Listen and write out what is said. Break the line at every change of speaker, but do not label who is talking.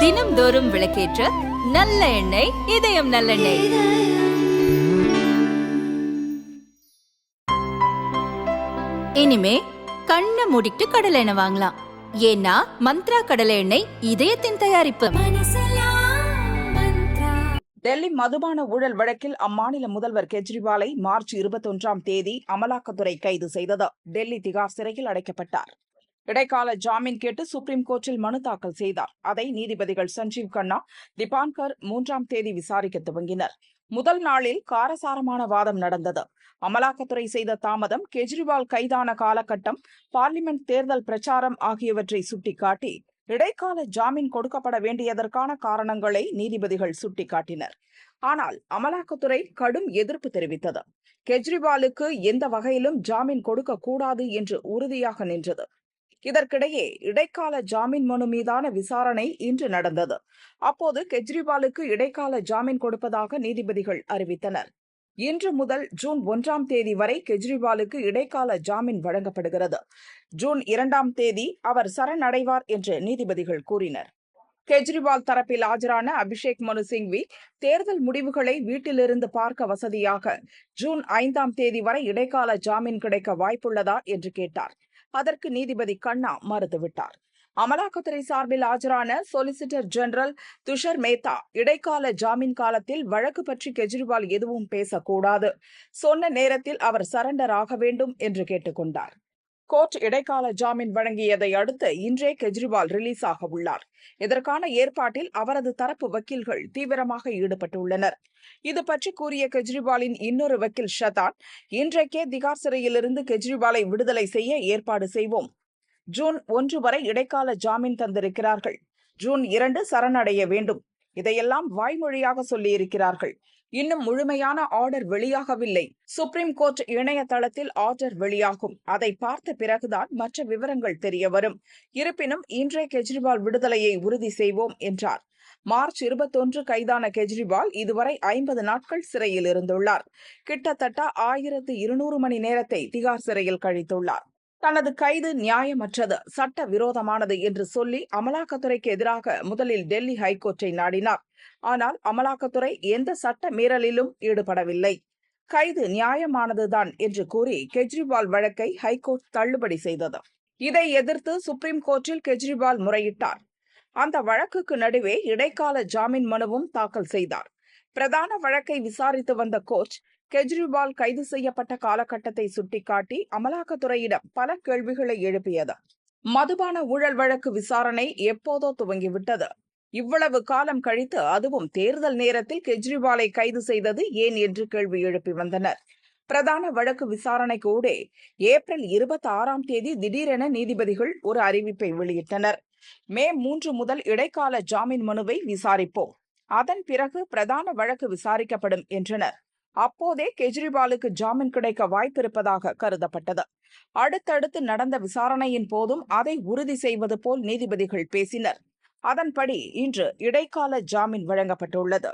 தினம்தோறும் விளக்கேற்ற நல்ல எண்ணெய் இதயம் நல்லெண்ணெய். இனிமே கண்ணை மூடிட்டு கடலை எண்ணெய் வாங்கலாம். ஏன்னா மந்த்ரா கடலை எண்ணெய் இதயத்தின் தயாரிப்பு.
டெல்லி மதுபான ஊழல் வழக்கில் அம்மாநில முதல்வர் கெஜ்ரிவாலை மார்ச் இருபத்தொன்றாம் தேதி அமலாக்கத்துறை கைது செய்தது. டெல்லி திகார் சிறையில் அடைக்கப்பட்டார். இடைக்கால ஜாமீன் கேட்டு சுப்ரீம் கோர்ட்டில் மனு தாக்கல் செய்தார். அதை நீதிபதிகள் சஞ்சீவ் கண்ணா திபான்கர் மூன்றாம் தேதி விசாரிக்க துவங்கினர். முதல் நாளில் காரசாரமான வாதம் நடந்தது. அமலாக்கத்துறை செய்த தாமதம் கெஜ்ரிவால் கைதான காலகட்டம் பார்லிமெண்ட் தேர்தல் பிரச்சாரம் ஆகியவற்றை சுட்டிக்காட்டி இடைக்கால ஜாமீன் கொடுக்கப்பட வேண்டியதற்கான காரணங்களை நீதிபதிகள் சுட்டிக்காட்டினர். ஆனால் அமலாக்கத்துறை கடும் எதிர்ப்பு தெரிவித்தது. கெஜ்ரிவாலுக்கு எந்த வகையிலும் ஜாமீன் கொடுக்க கூடாது என்று உறுதியாக நின்றது. இதற்கிடையே இடைக்கால ஜாமீன் மனு மீதான விசாரணை இன்று நடந்தது. அப்போது கெஜ்ரிவாலுக்கு இடைக்கால ஜாமீன் கொடுப்பதாக நீதிபதிகள் அறிவித்தனர். இன்று முதல் ஜூன் ஒன்றாம் தேதி வரை கெஜ்ரிவாலுக்கு இடைக்கால ஜாமீன் வழங்கப்படுகிறது. ஜூன் இரண்டாம் தேதி அவர் சரணடைவார் என்று நீதிபதிகள் கூறினர். கெஜ்ரிவால் தரப்பில் ஆஜரான அபிஷேக் மனு சிங்வி தேர்தல் முடிவுகளை வீட்டிலிருந்து பார்க்க வசதியாக ஜூன் ஐந்தாம் தேதி வரை இடைக்கால ஜாமீன் கிடைக்க வாய்ப்புள்ளதா என்று கேட்டார். அதற்கு நீதிபதி கண்ணா மறுத்துவிட்டார் அமலாக்கத்துறை சார்பில் ஆஜரான சொலிசிட்டர் ஜெனரல் துஷர் மேத்தா இடைக்கால ஜாமீன் காலத்தில் வழக்கு பற்றி கெஜ்ரிவால் எதுவும் பேசக்கூடாது. சொன்ன நேரத்தில் அவர் சரண்டர் ஆக வேண்டும் என்று கேட்டுக்கொண்டார். கோர்ட் இடைக்கால ஜாமீன் வழங்கியதை அடுத்து இன்றே கெஜ்ரிவால் ரிலீஸ் ஆக உள்ளார். இதற்கான ஏற்பாட்டில் அவரது தரப்பு வக்கீல்கள் தீவிரமாக ஈடுபட்டுள்ளனர். இது பற்றி கூறிய கெஜ்ரிவாலின் இன்னொரு வக்கீல் ஷதான் இன்றைக்கே திகார் சிறையிலிருந்து கெஜ்ரிவாலை விடுதலை செய்ய ஏற்பாடு செய்வோம். ஜூன் ஒன்று வரை இடைக்கால ஜாமீன் தந்திருக்கிறார்கள். ஜூன் இரண்டு சரணடைய வேண்டும். இதையெல்லாம் வாய்மொழியாக சொல்லியிருக்கிறார்கள். இன்னும் முழுமையான ஆர்டர் வெளியாகவில்லை. சுப்ரீம் கோர்ட் இணையதளத்தில் ஆர்டர் வெளியாகும். அதை பார்த்த பிறகுதான் மற்ற விவரங்கள் தெரிய வரும். இருப்பினும் இன்றே கெஜ்ரிவால் விடுதலையை உறுதி செய்வோம் என்றார். மார்ச் இருபத்தொன்று கைதான கெஜ்ரிவால் இதுவரை ஐம்பது நாட்கள் சிறையில் இருந்துள்ளார் கிட்டத்தட்ட ஆயிரத்து இருநூறு மணி நேரத்தை திகார் சிறையில் கழித்துள்ளார். தனது கைது நியாயமற்றது சட்ட விரோதமானது என்று சொல்லி அமலாக்கத்துறைக்கு எதிராக முதலில் டெல்லி ஹைகோர்ட்டை நாடினார். ஆனால் அமலாக்கத்துறை எந்த சட்ட மீறலிலும் ஈடுபடவில்லை. கைது நியாயமானதுதான் என்று கூறி கெஜ்ரிவால் வழக்கை ஹைகோர்ட் தள்ளுபடி செய்தது. இதை எதிர்த்து சுப்ரீம் கோர்ட்டில் கெஜ்ரிவால் முறையிட்டார். அந்த வழக்குக்கு நடுவே இடைக்கால ஜாமீன் மனுவும் தாக்கல் செய்தார். பிரதான வழக்கை விசாரித்து வந்த கோர்ட் கெஜ்ரிவால் கைது செய்யப்பட்ட காலகட்டத்தை சுட்டிக்காட்டி அமலாக்கத்துறையிடம் பல கேள்விகளை எழுப்பியது. மதுபான ஊழல் வழக்கு விசாரணை எப்போதோ துவங்கிவிட்டது. இவ்வளவு காலம் கழித்து அதுவும் தேர்தல் நேரத்தில் கெஜ்ரிவாலை கைது செய்தது ஏன் என்று கேள்வி எழுப்பி வந்தனர். பிரதான வழக்கு விசாரணை கூட ஏப்ரல் இருபத்தி ஆறாம் தேதி திடீரென நீதிபதிகள் ஒரு அறிவிப்பை வெளியிட்டனர். மே மூன்று முதல் இடைக்கால ஜாமீன் மனுவை விசாரிப்போம். அதன் பிறகு பிரதான வழக்கு விசாரிக்கப்படும் என்றனர். அப்போதே கெஜ்ரிவாலுக்கு ஜாமீன் கிடைக்க வாய்ப்பிருப்பதாக கருதப்பட்டது. அடுத்தடுத்து நடந்த விசாரணையின் போதும் அதை உறுதி செய்வது போல் நீதிபதிகள் பேசினர். அதன்படி இன்று இடைக்கால ஜாமீன் வழங்கப்பட்டுள்ளது.